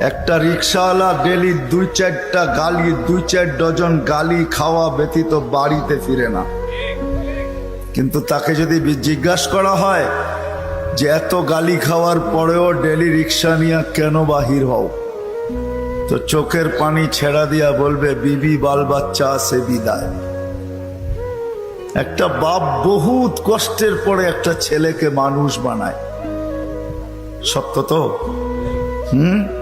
একটা রিক্সাওয়ালা ডেলি দুই চারটা গালি, দুই চার ডজন গালি খাওয়া ব্যতীত বাড়িতে ফিরে না। কিন্তু তাকে যদি জিজ্ঞাসা করা হয় যে এত গালি খাওয়ার পরেও ডেলি রিক্সা নিয়ে কেন বাহির হও? তো চোখের পানি ছেড়া দিয়া বলবে, বিবি বাল বাচ্চা আছে বিদায়। একটা বাপ বহুত কষ্টের পরে একটা ছেলেকে মানুষ বানায়। সত্য তো? হুম?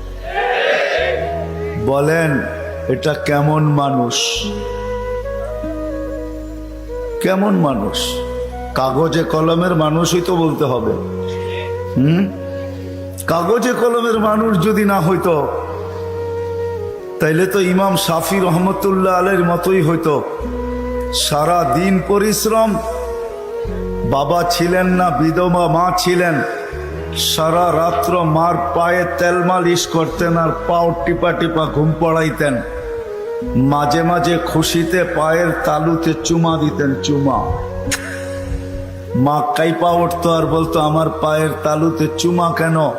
বলেন, এটা কেমন মানুষ? কেমন মানুষ? কাগজে কলমের মানুষই তো বলতে হবে। হুম? কাগজে কলমের মানুষ যদি না হইতো, তাইলে তো ইমাম শাফি রহমতুল্লাহ আলের মতোই হইতো। সারা দিন পরিশ্রম, বাবা ছিলেন না, বিধবা মা ছিলেন। সারা রাত্র মার পায়ে তেল মালিশ করতেন আর পাও টিপা টিপা ঘুম পড়াইতেন। মাঝে মাঝে খুশিতে পায়ের তালুতে চুমা দিতেন, চুমা। মা কাইপা উঠতো আর বলতো, আমার পায়ের তালুতে চুমা কেন?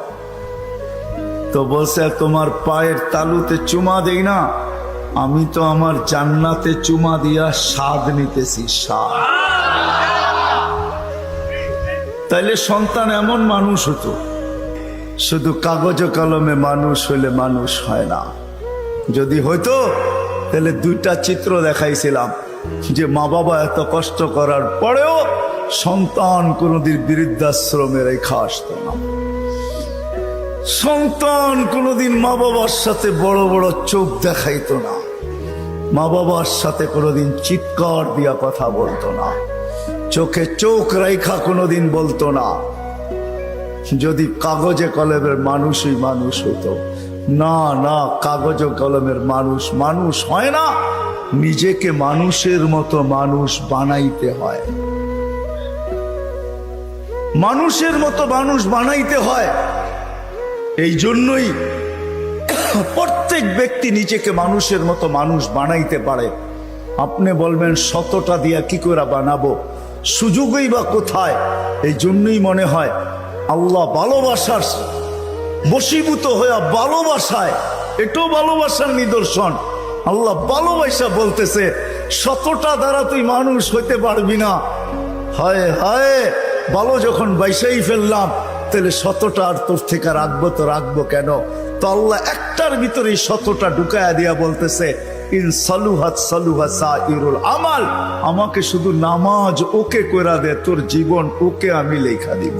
তো বলছে, তোমার পায়ের তালুতে চুমা দেই না। আমি তো আমার জান্নাতে চুমা দিয়া স্বাদ নিতেছি, স্বাদ। তাইলে সন্তান এমন মানুষ হতো, শুধু কাগজ কলমে মানুষ হইলে মানুষ হয় না। যদি হইতো তাহলে দুইটা চিত্র দেখাইছিলাম, যে মা বাবা এত কষ্ট করার পরেও সন্তান কোনোদিন বৃদ্ধাশ্রমে রেখা আসতো না। সন্তান কোনোদিন মা বাবার সাথে বড় বড় চোখ দেখাইতো না। মা বাবার সাথে কোনোদিন চিৎকার দিয়া কথা বলতো না। চোখে চোখ রেখা কোনোদিন বলতো না। যদি কাগজে কলমের মানুষই মানুষ হতো। না না, কাগজ কলমের মানুষ মানুষ হয় না। নিজেকে মানুষের মতো মানুষ বানাইতে হয়। মানুষের মতো মানুষ বানাইতে হয়। এই জন্যই প্রত্যেক ব্যক্তি নিজেকে মানুষের মতো মানুষ বানাইতে পারে। আপনি বলবেন, শতটা দিয়া কি করে বানাবো? সুযোগই বা কোথায়? এই জন্যই মনে হয় আল্লাহ ভালোবাসার বশীভূত হইয়া ভালোবাসায়, এটাও ভালোবাসার নিদর্শন। আল্লাহ ভালোবাসা বলতেছে শতটা দ্বারা তুই মানুষ হইতে পারবি না। হায় হায়, ভালো যখন বাইসাই ফেললাম, তাহলে শতটা আর তোর থেকে রাখব তো রাখব কেন? তো আল্লাহ একটার ভিতরে শতটা ঢুকায়া দিয়া বলতেছে ইন সালুহাত সালুহা সাইরুল আমাল। আমাকে শুধু নামাজ ওকে কইরা দে, তোর জীবন ওকে আমি লেখা দিব।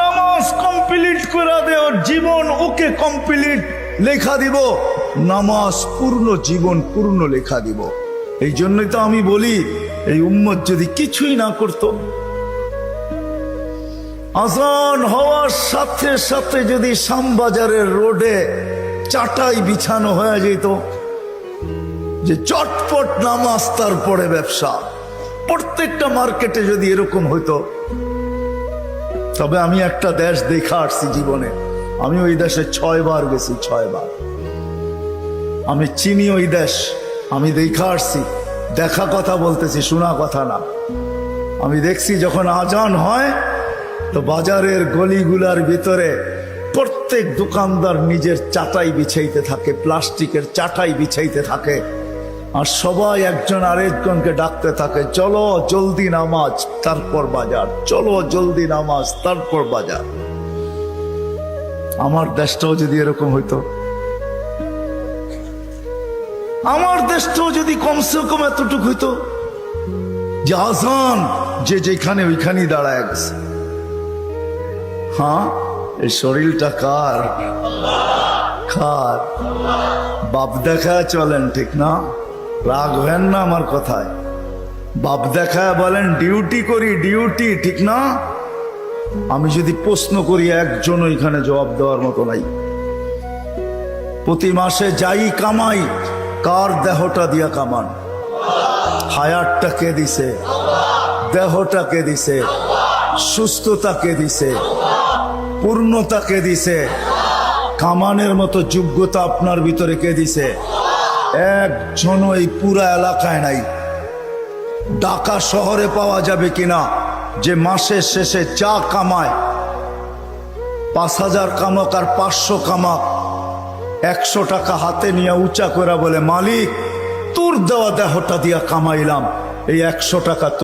নামাজ কমপ্লিট করে দে, ওর জীবন ওকে কমপ্লিট লেখা দিব। নামাজ পূর্ণ, জীবন পূর্ণ লেখা দিব। এই জন্যই তো আমি বলি, এই উম্মত যদি কিছুই না করতো, আজান হওয়ার সাথে সাথে যদি শ্যামবাজারের রোডে চাটাই বিছানো হয়ে যেত যে চটপট নামাজ তারপরে ব্যবসা। প্রত্যেকটা মার্কেটে যদি এরকম হইতো, তবে আমি একটা দেশ দেখা আসছি জীবনে। আমি ওই দেশে ছয় বার গেছি ছয় বার আমি চিনি ওই দেশ, আমি দেখা আসছি। দেখা কথা বলতেছি, শোনা কথা না। আমি দেখছি যখন আজান হয়, তো বাজারের গলিগুলার ভিতরে প্রত্যেক দোকানদার নিজের চাটাই বিছাইতে থাকে, প্লাস্টিকের চাটাই বিছাইতে থাকে। আর সবাই একজন আরেকজনকে ডাকতে থাকে, চলো জলদি নামাজ, তারপর বাজার, চলো জলদি নামাজ, তারপর বাজার। আমার দেশটাও যদি এরকম হইতো। আমার দেশটাও যদি কমসে কম এতটুকু হইতো যে আজান যে যেখানে ওইখানেই দাঁড়ায় গেছে। হ্যাঁ এই শরীরটা কার? কার? বাপ দেখা চলেন, ঠিক না? রাগ হেন না আমার কথায়। বাপ দেখা বলেন, ডিউটি করি, ডিউটি, ঠিক না? আমি যদি প্রশ্ন করি, একজন এখানে জবাব দেওয়ার মতো নাই। প্রতি মাসে যাই কামাই, কার দেহটা দিয়া কামান? হায়ারটা কে দিছে? দেহটা কে দিছে? সুস্থতা কে দিছে? পূর্ণতা কে দিছে? কামানের মতো যোগ্যতা আপনার ভিতরে কে দিছে? একজন এই পুরা এলাকায় নাই। ঢাকা শহরে পাওয়া যাবে কিনা, যে মাসের শেষে চা কামায়। পাঁচ হাজার কামাক আর পাঁচশো কামাক একশো টাকা হাতে নিয়ে উঁচা করে বলে, মালিক, তোর দেওয়া দেহটা দিয়া কামাইলাম, এই একশো টাকা